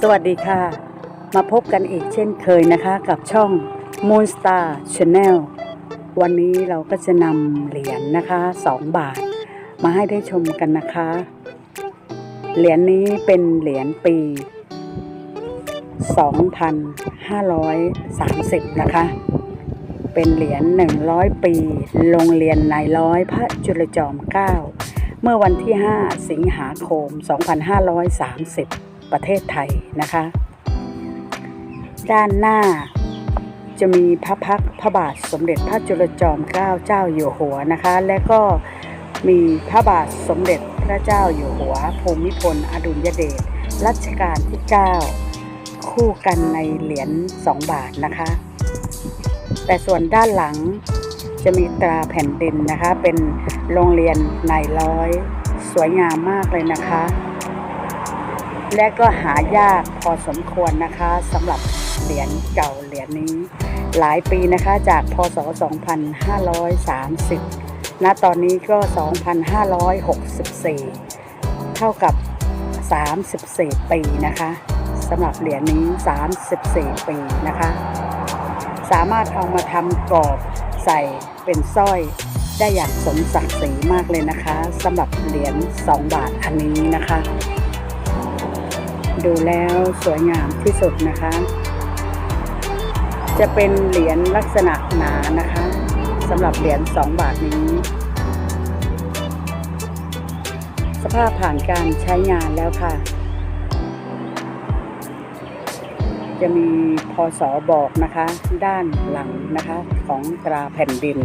สวัสดีค่ะ มาพบกันอีกเช่นเคยนะคะกับช่อง Moonstar Channel วันนี้เราก็จะนำเหรียญนะคะ 2 บาท มาให้ได้ชมกันนะคะ เหรียญนี้เป็นเหรียญปี 2530 นะคะ เป็นเหรียญ 100 ปี โรงเรียนนายร้อยพระจุลจอมเกล้าเมื่อวันที่ 5 สิงหาคม 2530 ประเทศไทยนะคะ ด้านหน้าจะมีพระพักพระบาทสมเด็จพระจุลจอมเกล้าเจ้าอยู่หัวนะคะ และก็มีพระบาทสมเด็จพระเจ้าอยู่หัวภูมิพลอดุลยเดชรัชกาลที่ 9 คู่กันในเหรียญ2 บาทนะคะ แต่ส่วนด้านหลังจะมีตราแผ่นดินนะคะ เป็นโรงเรียนนายร้อย สวยงามมากเลยนะคะ และก็หายากพอสมควรนะคะสำหรับเหรียญเก่าเหรียญนี้ หลายปีนะคะจากพศ 2530 ณตอนนี้ก็ 2564 เท่ากับ 34 ปีนะคะสำหรับเหรียญนี้ 34 ปีนะคะ สามารถเอามาทำกรอบใส่เป็นสร้อยได้อย่างสมศักดิ์ศรีมากเลยนะคะสำหรับเหรียญ 2 บาทอันนี้นะคะ ดูแล้วสวยงามที่สุดนะคะ จะเป็นเหรียญลักษณะหนานะคะสำหรับเหรียญ2บาทนี้ สภาพผ่านการใช้งานแล้วค่ะ จะมีพศบอกนะคะ ด้านหลังนะคะของตราแผ่นดิน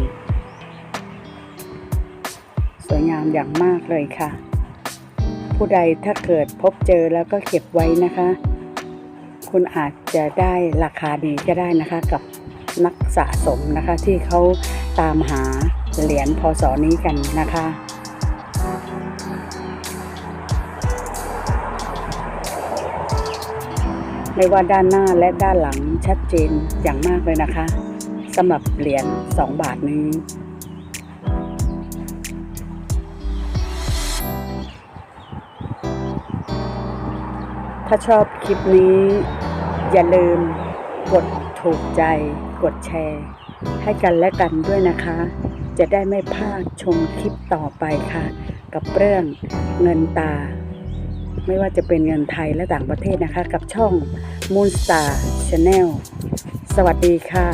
สวยงามอย่างมากเลยค่ะ ผู้ใดถ้าเกิดพบเจอแล้วก็เก็บไว้นะคะ คุณอาจจะได้ราคาดีก็ได้นะคะกับนักสะสมนะคะที่เขาตามหาเหรียญพศนี้กันนะคะไม่ว่าด้านหน้าและด้านหลังชัดเจนอย่างมากเลยนะคะสำหรับเหรียญ2บาทนี้ ถ้าชอบคลิปนี้ อย่าลืมกดถูกใจ กดแชร์ ให้กันและกันด้วยนะคะ จะได้ไม่พลาดชมคลิปต่อไปค่ะ กับเรื่องเงินตา ไม่ว่าจะเป็นเงินไทยและต่างประเทศนะคะ กับช่อง Moonstar Channel สวัสดีค่ะ